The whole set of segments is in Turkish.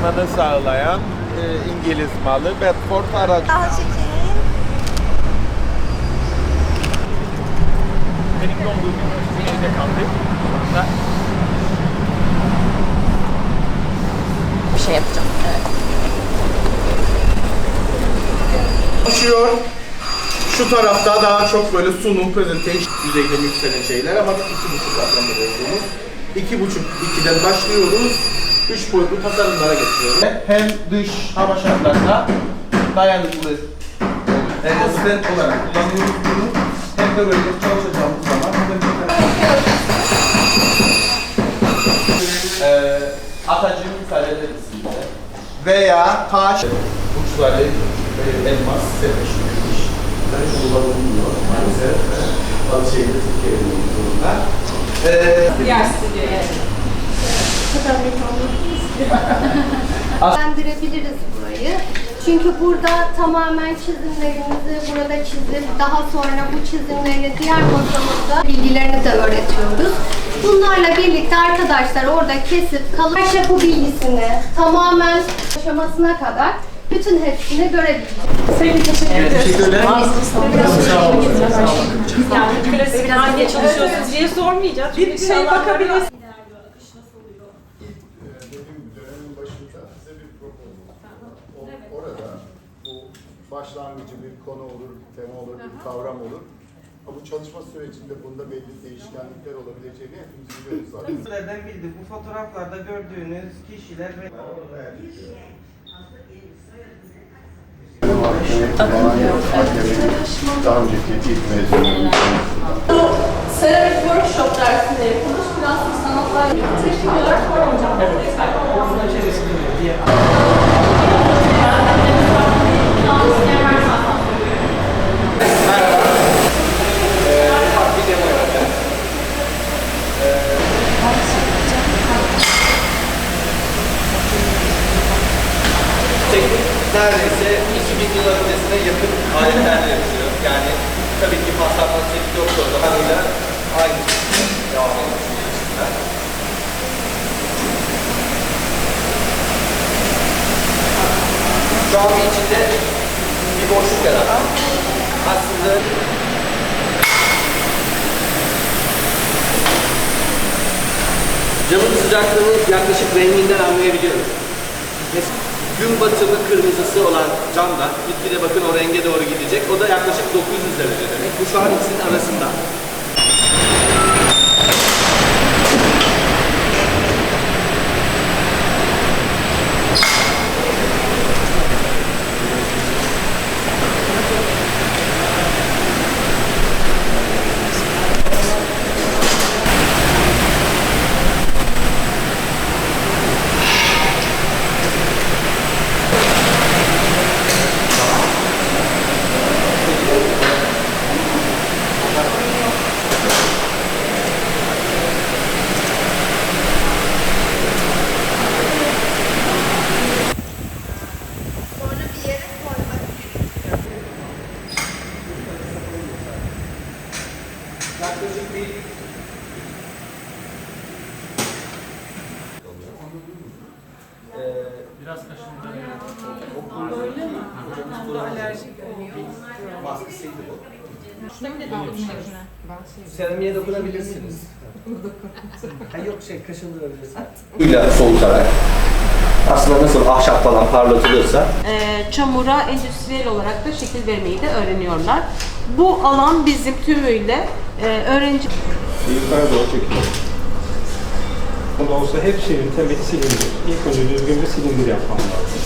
taşımanı sağlayan e, İngiliz malı Bedford aracı. Al çiçeği. Benim üniversite evde kaldı. Bir şey yapacağım. Evet. Açıyor. Şu tarafta daha çok böyle sunum, presentation düzeyde yükselen şeyler ama iki buçuk katlamda olduğumuz. İki buçuk, ikiden başlıyoruz. Üç boyutlu tasarımlara geçiyoruz. Hem dış hava şartlarına dayanıklı strength olarak kullanıyoruz bunu. Hem de böyle çalışacağımız zaman e, atacı müsaade size. Veya taş uçları elmas, serpiştirilmiş. Yani kullanılmıyor maalesef. Bazı şeyleri E, Değerlendirebiliriz burayı. Çünkü burada tamamen çizimlerimizi burada çizip daha sonra bu çizimlerini diğer masamızda bilgilerini de öğretiyoruz. Bunlarla birlikte arkadaşlar orada kesip kalıp yapı bilgisini tamamen aşamasına kadar bütün hepsini görebilecek. Yani klasik hangi çalışıyorsunuz diye sormayacağız. Bir şey bakabiliriz. dediğim gibi dönemin başında size bir propos o, Orada bu başlangıcı bir konu olur, bir tema olur, bir kavram olur. Ama bu çalışma sürecinde bunda belli değişkenlikler olabileceğini hepimiz biliyoruz zaten. Nereden bildi? Bu fotoğraflarda gördüğünüz kişiler ve Daha önceki ilk mezunlarımız. Seramik workshop dersinde yapılmış plastik sanatlar teknik olarak var hocam. teknik 2000 yıl öncesine yakın aletlerle yapılıyor. Yani tabii ki paslanma çelik yoktu o zaman yine aynı şekilde devam ediyor. Şu an içinde bir boşluk yarattım. Aslında camın sıcaklığını yaklaşık renginden anlayabiliyoruz. Mesela gün batımı kırmızısı olan camda, gitgide bakın o renge doğru gidecek. O da yaklaşık 900 derece demek. Bu şu an ikisinin arasında. Yaklaşık bir biraz kaşındı. baskısıydı bu. Seramiğe dokunabilirsiniz. ha yok şey kaşındırabilirsiniz. Suyla soğutarak aslında nasıl ahşap falan parlatılırsa Ee, çamura endüstriyel olarak da şekil vermeyi de öğreniyorlar. Bu alan bizim tümüyle e, öğrenci Yukarı doğru çekiyor. Bunda olsa hep şeyin temeli silindir. İlk önce düzgün bir silindir yapmam lazım.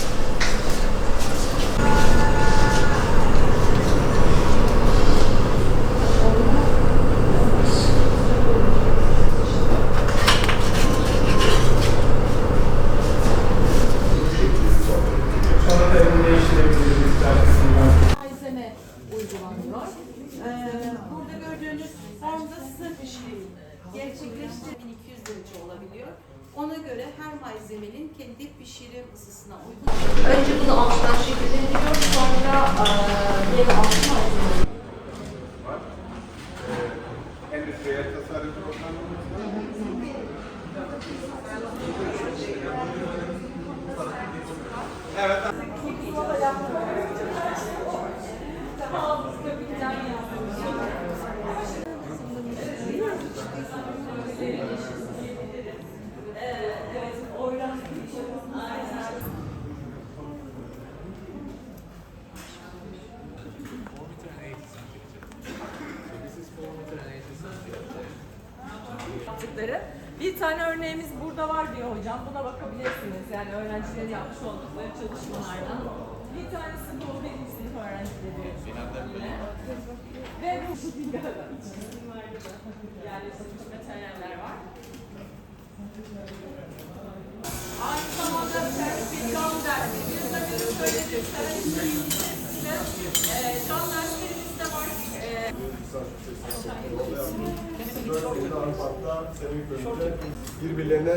Uygulanıyor. Ee, burada gördüğünüz formda sırf işi gerçekleştiği 1200 derece olabiliyor. Ona göre her malzemenin kendi pişirim ısısına uygun. Önce bunu alttan şekillendiriyor, sonra eee yeni altı malzemeleri Endüstriyel tasarım programımızda yaptıkları. Bir tane örneğimiz burada var diyor hocam. Buna bakabilirsiniz. Yani öğrencilerin yapmış oldukları çalışmalardan. Bir tanesi bu benim sınıf öğrencileri. Ve bu çizimlerde de yerleştirilmiş materyaller var. Aynı zamanda sertifik can dersi. Bir de benim söylediğim sertifik size e, can derslerimiz de var. E, Hatta seramik bölümünde birbirlerine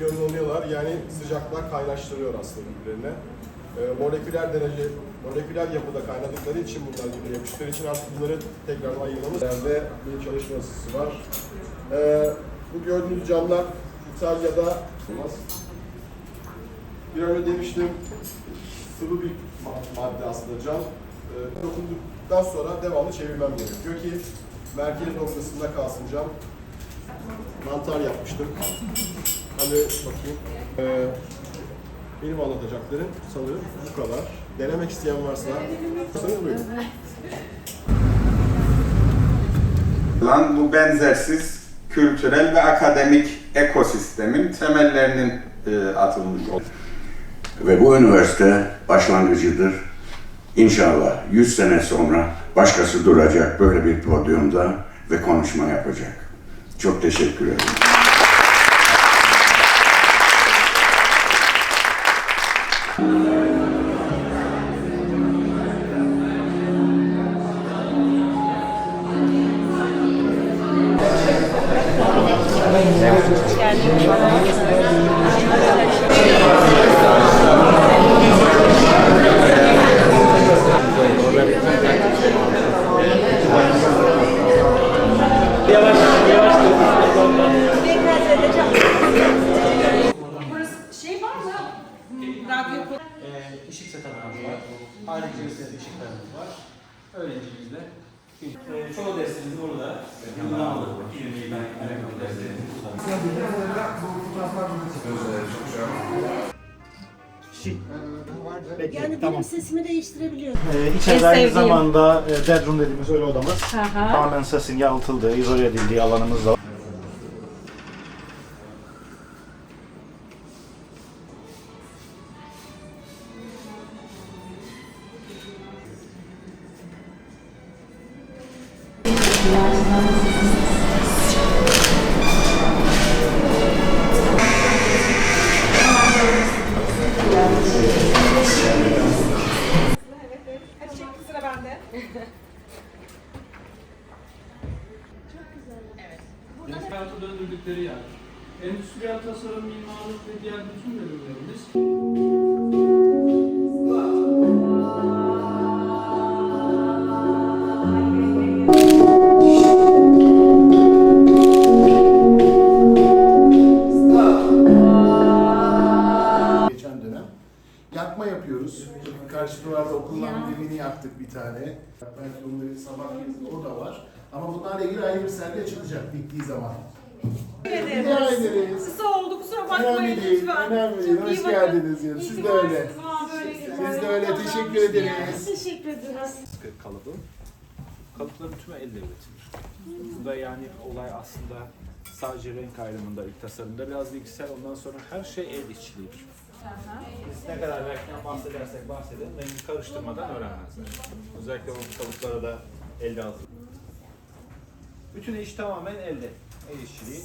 iyonlanıyorlar. Yani sıcaklar kaynaştırıyor aslında birbirlerine. Ee, moleküler derece, moleküler yapıda kaynadıkları için bunlar birbirine yapıştıkları için artık bunları tekrar ayırmamız. Yerde bir çalışma ısısı var. Ee, bu gördüğünüz camlar İtalya'da. Bir önce demiştim sıvı bir ma- madde aslında cam. Ee, dokunduktan sonra devamlı çevirmem gerekiyor ki merkez noktasında kalsın cam. Mantar yapmıştım. Hadi bakayım. Ee, benim anlatacaklarım sanırım bu kadar. Denemek isteyen varsa sanırım buyurun. Lan bu benzersiz kültürel ve akademik ekosistemin temellerinin e, atılmış Ve bu üniversite başlangıcıdır. İnşallah 100 sene sonra başkası duracak böyle bir podyumda ve konuşma yapacak. Çok teşekkür ederim. Yeah. Gösteri ışıklarımız var. Öğrencimizle. Ee, çoğu dersimiz burada. Uygulamalı. İlmi, ben, alakalı derslerimiz burada. Yani benim sesimi değiştirebiliyor. Ee, içeride aynı sevdiğim. zamanda e, bedroom dediğimiz öyle odamız. Aha. Tamamen sesin yalıtıldığı, izole edildiği alanımız da var. Hayata döndürdükleri yer. Endüstriyel tasarım, mimarlık ve diğer bütün bölümlerimiz okulların birini yaktık bir tane. Belki onları sabah o da var. Ama bunlarla ilgili ayrı bir sergi açılacak bittiği zaman. Rica ederiz. Kısa oldu kusura Önemli değil, önemli değil. Hoş geldiniz. Yani. Siz de öyle. Siz de öyle. Teşekkür ederiz. Teşekkür ederiz. kalıbı. Kalıpların tümü elle üretilir. Burada yani olay aslında sadece renk ayrımında, ilk tasarımda biraz bilgisayar, ondan sonra her şey el işçiliğidir. Biz ne kadar renkten bahsedersek bahsedelim, rengi karıştırmadan öğrenmezler. Özellikle o kalıplara da elde hazır. Bütün iş tamamen elde, el işçiliği.